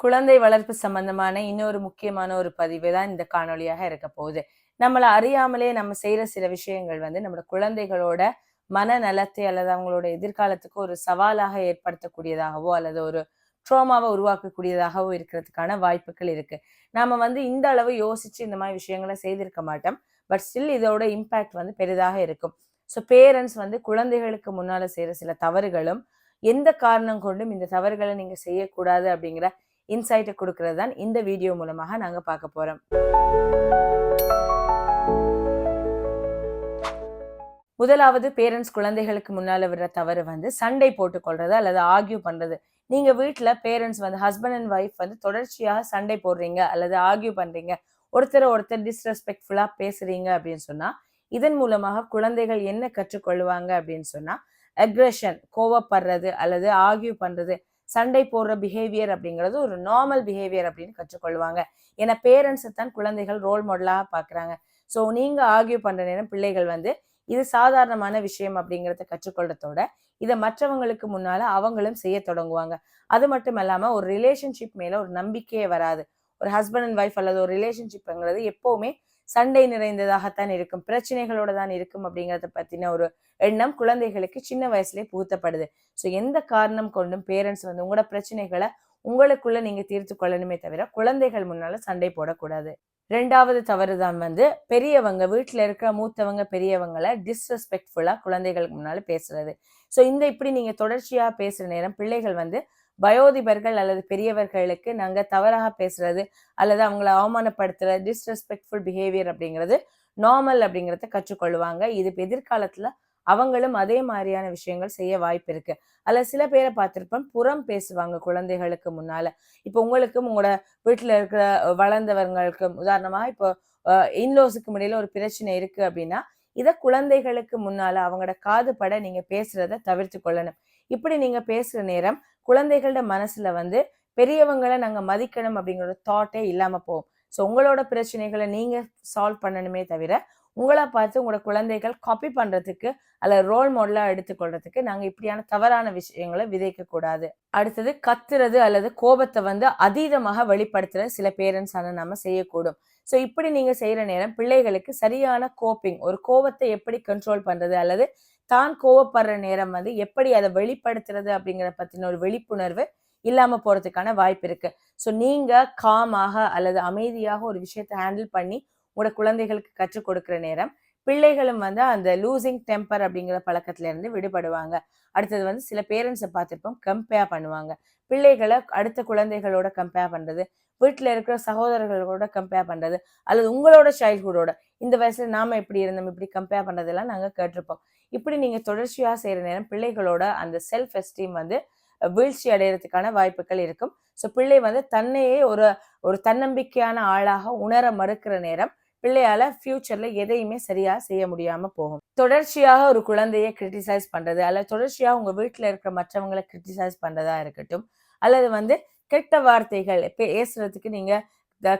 குழந்தை வளர்ப்பு சம்பந்தமான இன்னொரு முக்கியமான ஒரு பதிவு தான் இந்த காணொளியாக இருக்க போகுது. நம்மளை அறியாமலே நம்ம செய்யற சில விஷயங்கள் வந்து நம்மளோட குழந்தைகளோட மனநலத்தை அல்லது அவங்களோட எதிர்காலத்துக்கு ஒரு சவாலாக ஏற்படுத்தக்கூடியதாகவோ அல்லது ஒரு ட்ரோமாவை உருவாக்கக்கூடியதாகவோ இருக்கிறதுக்கான வாய்ப்புகள் இருக்கு. நாம வந்து இந்த அளவு யோசிச்சு இந்த மாதிரி விஷயங்களை செய்திருக்க மாட்டோம். பட் ஸ்டில் இதோட இம்பேக்ட் வந்து பெரிதாக இருக்கும். ஸோ பேரண்ட்ஸ் வந்து குழந்தைகளுக்கு முன்னால செய்யற சில தவறுகளும் எந்த காரணம் கொண்டும் இந்த தவறுகளை நீங்க செய்யக்கூடாது அப்படிங்கிற இன்சைட்டை கொடுக்கறது தான் இந்த வீடியோ மூலமாக நாங்கள் பார்க்க போகிறோம் முதலாவது பேரண்ட்ஸ் குழந்தைகளுக்கு முன்னால் விடுற தவறு வந்து சண்டை போட்டுக்கொள்றது அல்லது ஆர்கியூ பண்ணுறது நீங்கள் வீட்டில் பேரண்ட்ஸ் வந்து ஹஸ்பண்ட் அண்ட் ஒய்ஃப் வந்து தொடர்ச்சியாக சண்டை போடுறீங்க அல்லது ஆர்கியூ பண்ணுறீங்க ஒருத்தரை ஒருத்தர் டிஸ்ரெஸ்பெக்ட்ஃபுல்லாக பேசுகிறீங்க அப்படின்னு சொன்னால் இதன் மூலமாக குழந்தைகள் என்ன கற்றுக்கொள்வாங்க அப்படின்னு சொன்னால் அக்ரெஷன் கோவப்படுறது அல்லது ஆர்கியூ பண்ணுறது சண்டை போடுற பிஹேவியர் அப்படிங்கிறது ஒரு நார்மல் பிஹேவியர் அப்படின்னு கற்றுக்கொள்வாங்க. ஏன்னா பேரண்ட்ஸை தான் குழந்தைகள் ரோல் மாடலாக பார்க்குறாங்க. ஸோ நீங்கள் ஆர்கியூ பண்ணுற நேரம் பிள்ளைகள் வந்து இது சாதாரணமான விஷயம் அப்படிங்கிறத கற்றுக்கொள்றதோட இதை மற்றவங்களுக்கு முன்னால் அவங்களும் செய்ய தொடங்குவாங்க. அது மட்டும் இல்லாமல் ஒரு ரிலேஷன்ஷிப் மேலே ஒரு நம்பிக்கையே வராது. ஒரு ஹஸ்பண்ட் அண்ட் ஒய்ஃப் அல்லது ஒரு ரிலேஷன்ஷிப்ங்கிறது எப்போவுமே சண்டை நிறைந்ததாகத்தான் இருக்கும். பிரச்சனைகளோட தான் இருக்கும் அப்படிங்கிறத பத்தின ஒரு எண்ணம் குழந்தைகளுக்கு சின்ன வயசுலயே புகுத்தப்படுது. ஸோ எந்த காரணம் கொண்டும் பேரண்ட்ஸ் வந்து உங்களோட பிரச்சனைகளை உங்களுக்குள்ள நீங்க தீர்த்து கொள்ளணுமே தவிர குழந்தைகள் முன்னால சண்டை போடக்கூடாது. ரெண்டாவது தவறு தான் வந்து பெரியவங்க வீட்டில் இருக்கிற மூத்தவங்க பெரியவங்களை டிஸ்ரெஸ்பெக்ட்ஃபுல்லாக குழந்தைகளுக்கு முன்னால் பேசுறது. ஸோ இந்த இப்படி நீங்கள் தொடர்ச்சியாக பேசுகிற நேரம் பிள்ளைகள் வந்து வயோதிபர்கள் அல்லது பெரியவர்களுக்கு நாங்கள் தவறாக பேசுறது அல்லது அவங்கள அவமானப்படுத்துற டிஸ்ரெஸ்பெக்ட்ஃபுல் பிஹேவியர் அப்படிங்கிறது நார்மல் அப்படிங்கிறத கற்றுக்கொள்வாங்க. இது எதிர்காலத்துல அவங்களும் அதே மாதிரியான விஷயங்கள் செய்ய வாய்ப்பு இருக்கு. அல்ல சில பேரை பார்த்துருப்பேன் புறம் பேசுவாங்க குழந்தைகளுக்கு முன்னால. இப்போ உங்களுக்கும் உங்களோட வீட்டில் இருக்கிற வளர்ந்தவர்களுக்கும் உதாரணமா இப்போ இன்லோஸுக்கு முடியல ஒரு பிரச்சனை இருக்கு அப்படின்னா இதை குழந்தைகளுக்கு முன்னால அவங்களோட காது பட நீங்க பேசுறத தவிர்த்து கொள்ளணும். இப்படி நீங்க பேசுற நேரம் குழந்தைகளோட மனசுல வந்து பெரியவங்களை நாங்கள் மதிக்கணும் அப்படிங்கிற ஒரு தாட்டே இல்லாமல் போகும். ஸோ உங்களோட பிரச்சனைகளை நீங்கள் சால்வ் பண்ணணுமே தவிர உங்களை பார்த்து உங்களோட குழந்தைகள் காப்பி பண்ணுறதுக்கு அல்ல ரோல் மாடலாக எடுத்துக்கொள்றதுக்கு நாங்கள் இப்படியான தவறான விஷயங்களை விதைக்கக்கூடாது அடுத்தது கத்துறது அல்லது கோபத்தை வந்து அதீதமாக வெளிப்படுத்துகிற சில பேரண்ட்ஸான நம்ம செய்யக்கூடும். ஸோ இப்படி நீங்க செய்யற நேரம் பிள்ளைகளுக்கு சரியான கோப்பிங் ஒரு கோபத்தை எப்படி கண்ட்ரோல் பண்றது? அல்லது தான் கோவப்படுற நேரம் வந்து எப்படி அதை வெளிப்படுத்துறது அப்படிங்கிற பத்தின ஒரு விழிப்புணர்வு இல்லாம போறதுக்கான வாய்ப்பு இருக்கு. ஸோ நீங்க காமாக அல்லது அமைதியாக ஒரு விஷயத்தை ஹேண்டில் பண்ணி உங்களோட குழந்தைகளுக்கு கற்றுக் கொடுக்குற நேரம் பிள்ளைகளும் வந்து அந்த லூசிங் டெம்பர் அப்படிங்கிற பழக்கத்துல இருந்து விடுபடுவாங்க. அடுத்தது வந்து சில பேரண்ட்ஸை பார்த்துருப்போம் கம்பேர் பண்ணுவாங்க. பிள்ளைகளை அடுத்த குழந்தைகளோட கம்பேர் பண்ணுறது வீட்டில் இருக்கிற சகோதரர்களோட கம்பேர் பண்ணுறது அல்லது உங்களோட சைல்ட்ஹுட்டோட இந்த வயசில் நாம் எப்படி இருந்தோம் இப்படி கம்பேர் பண்ணுறதெல்லாம் நாங்கள் கேட்டிருப்போம். இப்படி நீங்கள் தொடர்ச்சியாக செய்கிற நேரம் பிள்ளைகளோட அந்த செல்ஃப் எஸ்டீம் வந்து வீழ்ச்சி அடைகிறதுக்கான வாய்ப்புகள் இருக்கும். ஸோ பிள்ளை வந்து தன்னையே ஒரு ஒரு தன்னம்பிக்கையான ஆளாக உணர மறுக்கிற நேரம் பிள்ளையால ஃபியூச்சர்ல எதையுமே சரியா செய்ய முடியாம போகும். தொடர்ச்சியாக ஒரு குழந்தைய கிரிட்டிசைஸ் பண்றது அல்லது தொடர்ச்சியாக உங்க வீட்டுல இருக்கிற மற்றவங்களை கிரிட்டிசைஸ் பண்றதா இருக்கட்டும் அல்லது வந்து கெட்ட வார்த்தைகள் பேசுறதுக்கு நீங்க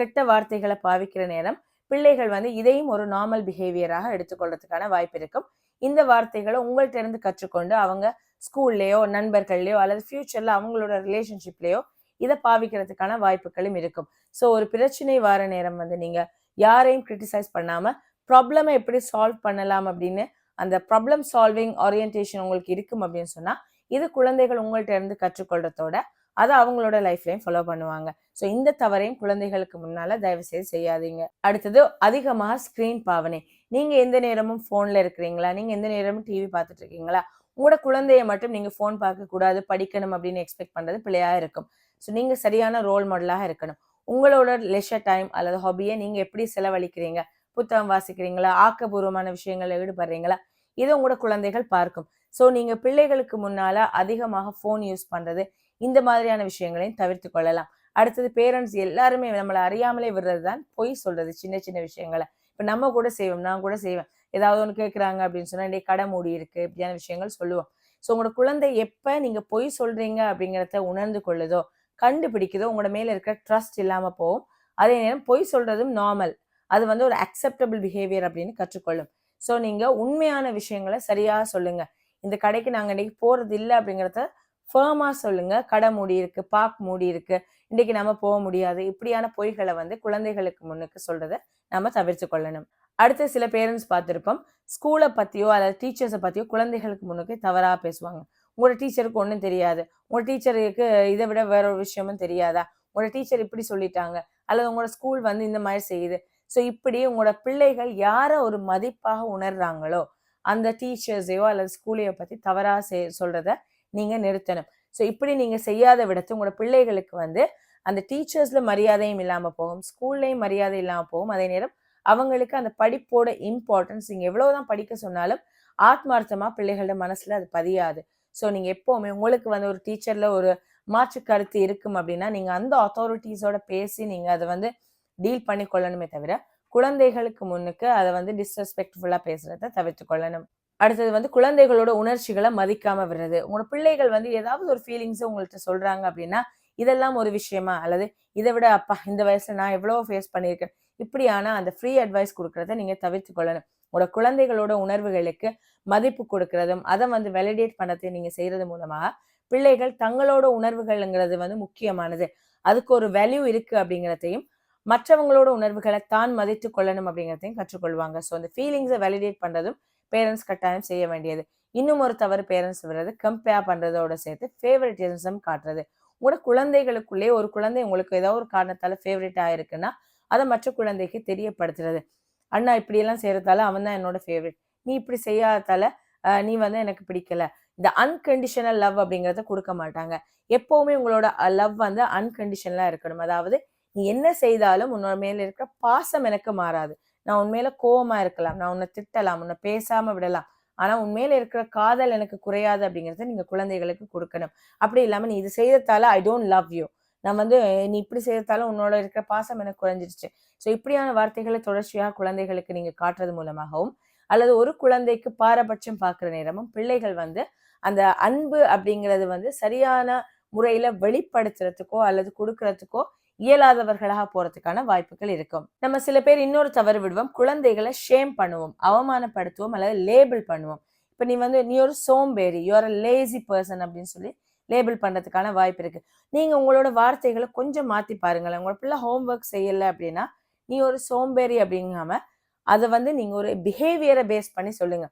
கெட்ட வார்த்தைகளை பாவிக்கிற நேரம் பிள்ளைகள் வந்து இதையும் ஒரு நார்மல் பிஹேவியராக எடுத்துக்கொள்றதுக்கான வாய்ப்பு இருக்கும். இந்த வார்த்தைகளை உங்கள்கிட்ட இருந்து கற்றுக்கொண்டு அவங்க ஸ்கூல்லையோ நண்பர்கள்லையோ அல்லது ஃபியூச்சர்ல அவங்களோட ரிலேஷன்ஷிப்லேயோ இதை பாவிக்கிறதுக்கான வாய்ப்புகளும் இருக்கும். ஸோ ஒரு பிரச்சனை வார நேரம் வந்து நீங்கள் யாரையும் கிரிட்டிசைஸ் பண்ணாமல் ப்ராப்ளமை எப்படி சால்வ் பண்ணலாம் அப்படின்னு அந்த ப்ராப்ளம் சால்விங் ஓரியன்டேஷன் உங்களுக்கு இருக்கும் அப்படின்னு சொன்னால் இது குழந்தைகள் உங்கள்கிட்ட இருந்து கற்றுக்கொள்றதோட அதை அவங்களோட லைஃப்லையும் ஃபாலோ பண்ணுவாங்க. ஸோ இந்த தவறையும் குழந்தைகளுக்கு முன்னால் தயவு செய்து செய்யாதீங்க. அடுத்தது அதிகமாக ஸ்க்ரீன் பாவனை. நீங்கள் எந்த நேரமும் ஃபோனில் இருக்கிறீங்களா? நீங்கள் எந்த நேரமும் டிவி பார்த்துட்டு இருக்கீங்களா? உங்களோட குழந்தைய மட்டும் நீங்கள் ஃபோன் பார்க்கக்கூடாது படிக்கணும் அப்படின்னு எக்ஸ்பெக்ட் பண்ணுறது பிள்ளையா இருக்கும். ஸோ நீங்க சரியான ரோல் மாடலாக இருக்கணும். உங்களோட லெஷர் டைம் அல்லது ஹாபியை நீங்கள் எப்படி செலவழிக்கிறீங்க? புத்தகம் வாசிக்கிறீங்களா? ஆக்கபூர்வமான விஷயங்களில் ஈடுபடுறீங்களா? இதை உங்களோட குழந்தைகள் பார்க்கும். ஸோ நீங்கள் பிள்ளைகளுக்கு முன்னால அதிகமாக ஃபோன் யூஸ் பண்ணுறது இந்த மாதிரியான விஷயங்களையும் தவிர்த்து கொள்ளலாம். அடுத்தது பேரண்ட்ஸ் எல்லாருமே நம்மளை அறியாமலே விடுறது தான் பொய் சொல்றது சின்ன சின்ன விஷயங்களை. இப்போ நம்ம கூட செய்வோம் நான் கூட செய்வேன். ஏதாவது ஒன்று கேட்குறாங்க அப்படின்னு சொன்னால் இன்னைக்கு கடை மூடி இருக்கு இப்படியான விஷயங்கள் சொல்லுவோம். ஸோ உங்களோட குழந்தை எப்போ நீங்க பொய் சொல்றீங்க அப்படிங்கிறத உணர்ந்து கொள்ளுதோ கண்டுபிடிக்குதோ உங்களோட மேலே இருக்கிற ட்ரஸ்ட் இல்லாமல் போகும். அதே நேரம் பொய் சொல்கிறதும் நார்மல் அது வந்து ஒரு அக்செப்டபிள் பிஹேவியர் அப்படின்னு கற்றுக்கொள்ளும். ஸோ நீங்கள் உண்மையான விஷயங்களை சரியாக சொல்லுங்கள் இந்த கடைக்கு நாங்கள் இன்றைக்கி போகிறது இல்லை அப்படிங்கிறத ஃபேமாக சொல்லுங்கள் கடை மூடி இருக்குது பார்க் மூடி இருக்குது இன்றைக்கி நம்ம போக முடியாது. இப்படியான பொய்களை வந்து குழந்தைகளுக்கு முன்னுக்கு சொல்கிறத நம்ம தவிர்த்து கொள்ளணும். அடுத்து சில பேரண்ட்ஸ் பார்த்துருப்போம். ஸ்கூலை பற்றியோ அல்லது டீச்சர்ஸை பற்றியோ குழந்தைகளுக்கு முன்னுக்கு தவறாக பேசுவாங்க. உங்களோட டீச்சருக்கு ஒன்றும் தெரியாது. உங்களோட டீச்சருக்கு இதை விட வேற ஒரு விஷயமும் தெரியாதா? உங்களோட டீச்சர் இப்படி சொல்லிட்டாங்க. அல்லது உங்களோட ஸ்கூல் வந்து இந்த மாதிரி செய்யுது. ஸோ இப்படி உங்களோட பிள்ளைகள் யாரை ஒரு மதிப்பாக உணர்றாங்களோ அந்த டீச்சர்ஸையோ அல்லது ஸ்கூலையோ பற்றி தவறாக செய் சொல்கிறத நீங்கள் நிறுத்தணும். ஸோ இப்படி நீங்கள் செய்யாத விடத்து உங்களோட பிள்ளைகளுக்கு வந்து அந்த டீச்சர்ஸில் மரியாதையும் இல்லாமல் போகும் ஸ்கூல்லையும் மரியாதை இல்லாமல் போகும். அதே நேரம் அவங்களுக்கு அந்த படிப்போட இம்பார்ட்டன்ஸ் நீங்கள் எவ்வளோ தான் படிக்க சொன்னாலும் ஆத்மார்த்தமாக பிள்ளைகளோட மனசில் அது பதியாது. ஸோ நீங்கள் எப்போவுமே உங்களுக்கு வந்து ஒரு டீச்சர்ல ஒரு மாற்று கருத்து இருக்கும் அப்படின்னா நீங்க அந்த அத்தாரிட்டிஸோட பேசி நீங்கள் அதை வந்து டீல் பண்ணி கொள்ளணுமே தவிர குழந்தைகளுக்கு முன்னுக்கு அதை வந்து டிஸ்ரெஸ்பெக்ட்ஃபுல்லாக பேசுறத தவிர்த்து கொள்ளணும். அடுத்தது வந்து குழந்தைகளோட உணர்ச்சிகளை மதிக்காம விடுறது. உங்களோட பிள்ளைகள் வந்து ஏதாவது ஒரு ஃபீலிங்ஸை உங்கள்கிட்ட சொல்றாங்க அப்படின்னா இதெல்லாம் ஒரு விஷயமா? அல்லது இதை விட அப்பா இந்த வயசுல நான் எவ்வளவோ ஃபேஸ் பண்ணியிருக்கேன். இப்படியான அந்த ஃப்ரீ அட்வைஸ் கொடுக்கறத நீங்க தவிர்த்து கொள்ளணும். உங்களோட குழந்தைகளோட உணர்வுகளுக்கு மதிப்பு கொடுக்கறதும் அதை வந்து வெலிடேட் பண்ணதை நீங்க செய்யறது மூலமாக பிள்ளைகள் தங்களோட உணர்வுகள்ங்கிறது வந்து முக்கியமானது. அதுக்கு ஒரு வேல்யூ இருக்கு அப்படிங்கிறதையும் மற்றவங்களோட உணர்வுகளை தான் மதித்து கொள்ளணும் அப்படிங்கிறதையும் கற்றுக்கொள்வாங்க. ஸோ அந்த ஃபீலிங்ஸை வெலிடேட் பண்றதும் பேரண்ட்ஸ் கட்டாயம் செய்ய வேண்டியது. இன்னும் ஒரு தவறு பேரண்ட்ஸ் விடுறது கம்பேர் பண்றதோட சேர்த்து ஃபேவரட்டிசம் காட்டுறது. உங்களோட குழந்தைகளுக்குள்ளே ஒரு குழந்தை உங்களுக்கு ஏதோ ஒரு காரணத்தால ஃபேவரட் ஆயிருக்குன்னா அதை மற்ற குழந்தைக்கு தெரியப்படுத்துறது. அண்ணா இப்படியெல்லாம் செய்யறதால அவன் தான் என்னோட ஃபேவரட் நீ இப்படி செய்யாததால நீ வந்து எனக்கு பிடிக்கல. இந்த அன்கண்டிஷனல் லவ் அப்படிங்கிறத கொடுக்க மாட்டாங்க. எப்பவுமே உங்களோட லவ் வந்து அன்கண்டிஷனலா இருக்கணும். அதாவது நீ என்ன செய்தாலும் உன்னோட மேல இருக்கிற பாசம் எனக்கு மாறாது. நான் உண்மையில கோவமா இருக்கலாம். நான் உன்னை திட்டலாம். உன்னை பேசாம விடலாம். ஆனா உண்மையில இருக்கிற காதல் எனக்கு குறையாது அப்படிங்கறத நீங்க குழந்தைகளுக்கு கொடுக்கணும். அப்படி இல்லாம நீ இது செய்ததால ஐ டோன்ட் லவ் யூ நான் வந்து நீ இப்படி செய்யறதால உன்னோட இருக்கிற பாசம் எனக்கு குறைஞ்சிருச்சு. ஸோ இப்படியான வார்த்தைகளை தொடர்ச்சியாக குழந்தைகளுக்கு நீங்கள் காட்டுறது மூலமாகவும் அல்லது ஒரு குழந்தைக்கு பாரபட்சம் பார்க்குற நேரமும் பிள்ளைகள் வந்து அந்த அன்பு அப்படிங்கிறது வந்து சரியான முறையில வெளிப்படுத்துறதுக்கோ அல்லது கொடுக்கறதுக்கோ இயலாதவர்களாக போறதுக்கான வாய்ப்புகள் இருக்கும். நம்ம சில பேர் இன்னொரு தவறு விடுவோம். குழந்தைகளை ஷேம் பண்ணுவோம் அவமானப்படுத்துவோம் அல்லது லேபிள் பண்ணுவோம். இப்போ நீ வந்து நீ ஒரு சோம்பேறி யூஆர் அ லேசி பர்சன் அப்படின்னு சொல்லி லேபிள் பண்ணுறதுக்கான வாய்ப்பு இருக்கு. நீங்கள் உங்களோட வார்த்தைகளை கொஞ்சம் மாற்றி பாருங்களேன். உங்களோட பிள்ளை ஹோம்ஒர்க் செய்யல அப்படின்னா நீ ஒரு சோம்பேறி அப்படிங்காம அதை வந்து நீங்கள் ஒரு பிஹேவியரை பேஸ் பண்ணி சொல்லுங்க.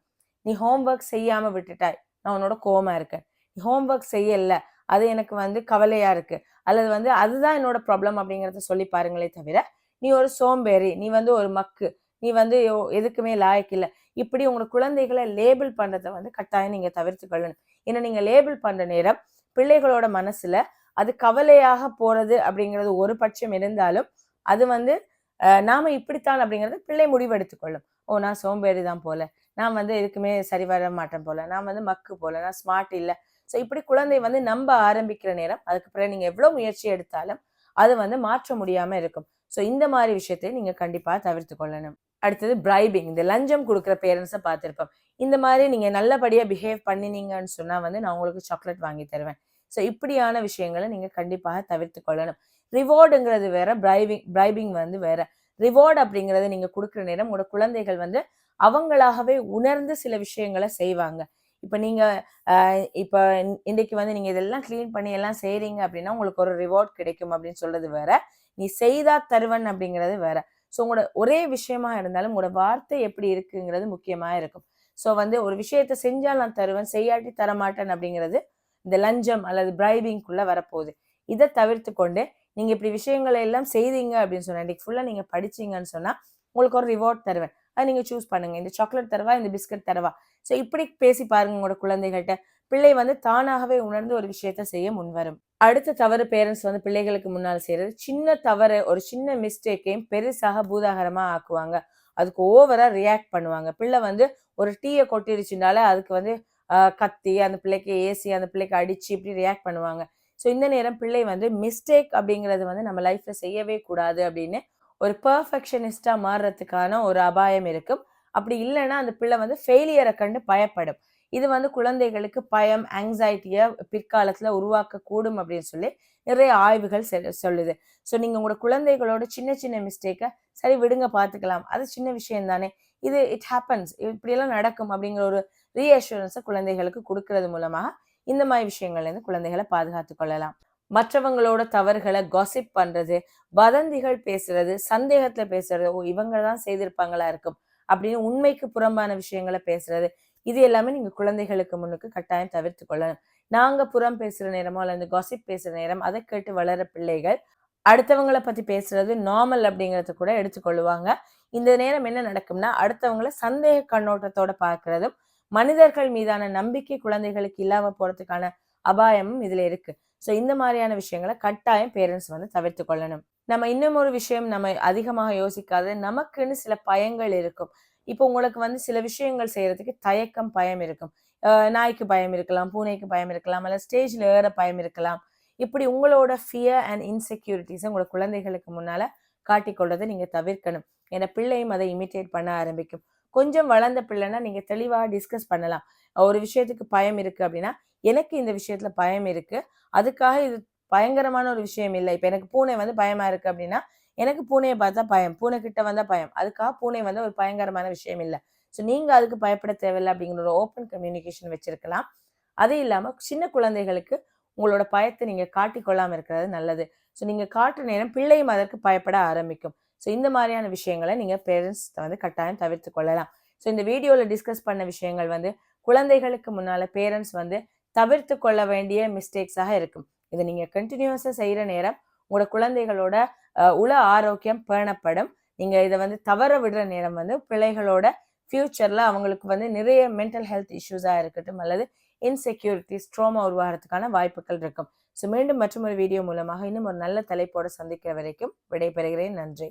நீ ஹோம்ஒர்க் செய்யாமல் விட்டுட்டாய் நான் உன்னோட கோமா இருக்கேன். நீ ஹோம்ஒர்க் செய்யல அது எனக்கு வந்து கவலையாக இருக்கு. அல்லது வந்து அதுதான் என்னோட ப்ராப்ளம் அப்படிங்கிறத சொல்லி பாருங்களே தவிர நீ ஒரு சோம்பேறி நீ வந்து ஒரு மக்கு நீ வந்து எதுக்குமே லாயக்கு இல்லை. இப்படி உங்களோட குழந்தைகளை லேபிள் பண்ணுறதை வந்து கட்டாயம் நீங்கள் தவிர்த்து கொள்ளணும் ஏன்னா நீங்கள் லேபிள் பண்ணுற நேரம் பிள்ளைகளோட மனசுல அது கவலையாக போறது அப்படிங்கிறது ஒரு பட்சம் இருந்தாலும் அது வந்து நாம இப்படித்தான் அப்படிங்கிறது பிள்ளை முடிவெடுத்துக் கொள்ளும் ஓ நான் சோம்பேறி தான் போல. நான் வந்து எதுக்குமே சரி வர மாட்டேன் போல. நான் வந்து மக்கு போல. நான் ஸ்மார்ட் இல்ல. ஸோ இப்படி குழந்தை வந்து நம்ப ஆரம்பிக்கிற நேரம் அதுக்கு பிறகு நீங்க எவ்வளவு முயற்சி எடுத்தாலும் அது வந்து மாற்ற முடியாம இருக்கும். ஸோ இந்த மாதிரி விஷயத்தை நீங்க கண்டிப்பா தவிர்த்து கொள்ளணும் அடுத்தது பிரைபிங் இந்த லஞ்சம் கொடுக்குற பேரண்ட்ஸை பார்த்துருப்போம். இந்த மாதிரி நீங்கள் நல்லபடியாக பிஹேவ் பண்ணினீங்கன்னு சொன்னால் வந்து நான் உங்களுக்கு சாக்லேட் வாங்கி தருவேன். ஸோ இப்படியான விஷயங்களை நீங்கள் கண்டிப்பாக தவிர்த்து கொள்ளணும். ரிவார்டுங்கிறது வேற பிரைவிங் பிரைபிங் வந்து வேற. ரிவார்டு அப்படிங்கிறத நீங்கள் கொடுக்குற நேரம் உங்களோட குழந்தைகள் வந்து அவங்களாகவே உணர்ந்து சில விஷயங்களை செய்வாங்க. இப்போ நீங்கள் இப்போ இன்றைக்கு வந்து நீங்கள் இதெல்லாம் க்ளீன் பண்ணி எல்லாம் செய்கிறீங்க அப்படின்னா உங்களுக்கு ஒரு ரிவார்ட் கிடைக்கும் அப்படின்னு சொல்றது வேற. நீ செய்தா தருவன் அப்படிங்கிறது வேற. ஸோ உங்களோட ஒரே விஷயமா இருந்தாலும் உங்களோட வார்த்தை எப்படி இருக்குங்கிறது முக்கியமாக இருக்கும். ஸோ வந்து ஒரு விஷயத்தை செஞ்சால் நான் தருவேன் செய்யாட்டி தரமாட்டேன் அப்படிங்கிறது இந்த லஞ்சம் அல்லது பிரைபிங்குள்ள வரப்போகுது. இதை தவிர்த்து கொண்டு நீங்கள் இப்படி விஷயங்களை எல்லாம் செய்தீங்க அப்படின்னு சொன்னா இன்னைக்கு ஃபுல்லாக நீங்கள் படிச்சீங்கன்னு சொன்னால் உங்களுக்கு ஒரு ரிவார்ட் தருவேன். அதை நீங்கள் சூஸ் பண்ணுங்கள் இந்த சாக்லேட் தரவா இந்த பிஸ்கட் தரவா? ஸோ இப்படி பேசி பாருங்க உங்களோட குழந்தைகள்கிட்ட. பிள்ளை வந்து தானாகவே உணர்ந்து ஒரு விஷயத்த செய்ய முன்வரும். அடுத்த தவறு பேரண்ட்ஸ் வந்து பிள்ளைகளுக்கு முன்னால் செய்யறது சின்ன தவறு ஒரு சின்ன மிஸ்டேக்கையும் பெருசாக பூதாகரமாக ஆக்குவாங்க. அதுக்கு ஓவராக ரியாக்ட் பண்ணுவாங்க. பிள்ளை வந்து ஒரு டீயை கொட்டிருச்சுனால அதுக்கு வந்து கத்தி அந்த பிள்ளைக்கு ஏசி அந்த பிள்ளைக்கு அடித்து இப்படி ரியாக்ட் பண்ணுவாங்க. ஸோ இந்த நேரம் பிள்ளை வந்து மிஸ்டேக் அப்படிங்கிறது வந்து நம்ம லைஃப்பில் செய்யவே கூடாது அப்படின்னு ஒரு பர்ஃபெக்ஷனிஸ்டாக மாறுறதுக்கான ஒரு அபாயம் இருக்கும். அப்படி இல்லைன்னா அந்த பிள்ளை வந்து ஃபெயிலியரை கண்டு பயப்படும். இது வந்து குழந்தைகளுக்கு பயம் ஆங்ஸைட்டியை பிற்காலத்துல உருவாக்கக்கூடும் அப்படின்னு சொல்லி நிறைய ஆய்வுகள் செ- சொல்லுது. ஸோ நீங்க உங்களோட குழந்தைகளோட சின்ன சின்ன மிஸ்டேக்கை சரி விடுங்க பார்த்துக்கலாம் அது சின்ன விஷயம் தானே. இது இட் ஹேப்பன்ஸ் இப்படியெல்லாம் நடக்கும் அப்படிங்கிற ஒரு ரீஅஷூரன்ஸை குழந்தைகளுக்கு கொடுக்கறது மூலமாக இந்த மாதிரி விஷயங்கள்ல இருந்து குழந்தைகளை பாதுகாத்து கொள்ளலாம். மற்றவங்களோட தவறுகளை காசிப் பண்றது வதந்திகள் பேசுறது சந்தேகத்துல பேசுறது ஓ இவங்க தான் செய்திருப்பாங்களா இருக்கும் அப்படின்னு உண்மைக்கு புறம்பான விஷயங்களை பேசுறது இது எல்லாமே நீங்க குழந்தைகளுக்கு முன்னுக்கு கட்டாயம் தவிர்த்து கொள்ளணும். நாங்க புறம் பேசுற நேரமோ அல்லது காசிப் பேசுற நேரம் அதை கேட்டு வளர பிள்ளைகள் அடுத்தவங்கள பத்தி பேசுறது நார்மல் அப்படிங்கறத கூட எடுத்துக்கொள்ளுவாங்க இந்த நேரம் என்ன நடக்கும்னா அடுத்தவங்கள சந்தேக கண்ணோட்டத்தோட பார்க்கறதும் மனிதர்கள் மீதான நம்பிக்கை குழந்தைகளுக்கு இல்லாம போறதுக்கான அபாயமும் இதுல இருக்கு. ஸோ இந்த மாதிரியான விஷயங்களை கட்டாயம் பேரண்ட்ஸ் வந்து தவிர்த்து கொள்ளணும். நம்ம இன்னும் ஒரு விஷயம் நம்ம அதிகமாக யோசிக்காத நமக்குன்னு சில பயங்கள் இருக்கும். இப்போ உங்களுக்கு வந்து சில விஷயங்கள் செய்யறதுக்கு தயக்கம் பயம் இருக்கும். நாய்க்கு பயம் இருக்கலாம் பூனைக்கு பயம் இருக்கலாம் அல்ல ஸ்டேஜில் ஏற பயம் இருக்கலாம். இப்படி உங்களோட ஃபியர் அண்ட் இன்செக்யூரிட்டிஸை உங்களோட குழந்தைகளுக்கு முன்னால காட்டிக்கொள்றதை நீங்க தவிர்க்கணும். ஏன்னா பிள்ளையும் அதை இமிட்டேட் பண்ண ஆரம்பிக்கும். கொஞ்சம் வளர்ந்த பிள்ளைன்னா நீங்க தெளிவாக டிஸ்கஸ் பண்ணலாம். ஒரு விஷயத்துக்கு பயம் இருக்கு அப்படின்னா எனக்கு இந்த விஷயத்துல பயம் இருக்கு. அதுக்காக இது பயங்கரமான ஒரு விஷயம் இல்லை. இப்போ எனக்கு பூனை வந்து பயமா இருக்கு அப்படின்னா எனக்கு பூனையை பார்த்தா பயம். பூனை கிட்ட வந்தால் பயம். அதுக்காக பூனை வந்து ஒரு பயங்கரமான விஷயம் இல்லை. ஸோ நீங்கள் அதுக்கு பயப்பட தேவையில்லை அப்படிங்கிற ஒரு ஓப்பன் கம்யூனிகேஷன் வச்சிருக்கலாம். அது இல்லாமல் சின்ன குழந்தைகளுக்கு உங்களோட பயத்தை நீங்கள் காட்டிக்கொள்ளாமல் இருக்கிறது நல்லது. ஸோ நீங்கள் காட்டுற நேரம் பிள்ளையும் அதற்கு பயப்பட ஆரம்பிக்கும். ஸோ இந்த மாதிரியான விஷயங்களை நீங்கள் பேரண்ட்ஸ் வந்து கட்டாயம் தவிர்த்து கொள்ளலாம். ஸோ இந்த வீடியோவில் டிஸ்கஸ் பண்ண விஷயங்கள் வந்து குழந்தைகளுக்கு முன்னால பேரண்ட்ஸ் வந்து தவிர்த்து கொள்ள வேண்டிய மிஸ்டேக்ஸாக இருக்கும். இதை நீங்கள் கண்டினியூஸாக செய்கிற நேரம் உங்களோட குழந்தைகளோட உள ஆரோக்கியம் பேணப்படும். நீங்க இதை வந்து தவற விடுற நேரம் வந்து பிள்ளைகளோட ஃபியூச்சர்ல அவங்களுக்கு வந்து நிறைய மென்டல் ஹெல்த் இஷ்யூஸா இருக்கட்டும் அல்லது இன்செக்யூரிட்டிஸ் ட்ரோமா உருவாகிறதுக்கான வாய்ப்புகள் இருக்கும். ஸோ மீண்டும் மற்றும் ஒரு வீடியோ மூலமாக இன்னும் ஒரு நல்ல தலைப்போடு சந்திக்கிற வரைக்கும் விடைபெறுகிறேன். நன்றி.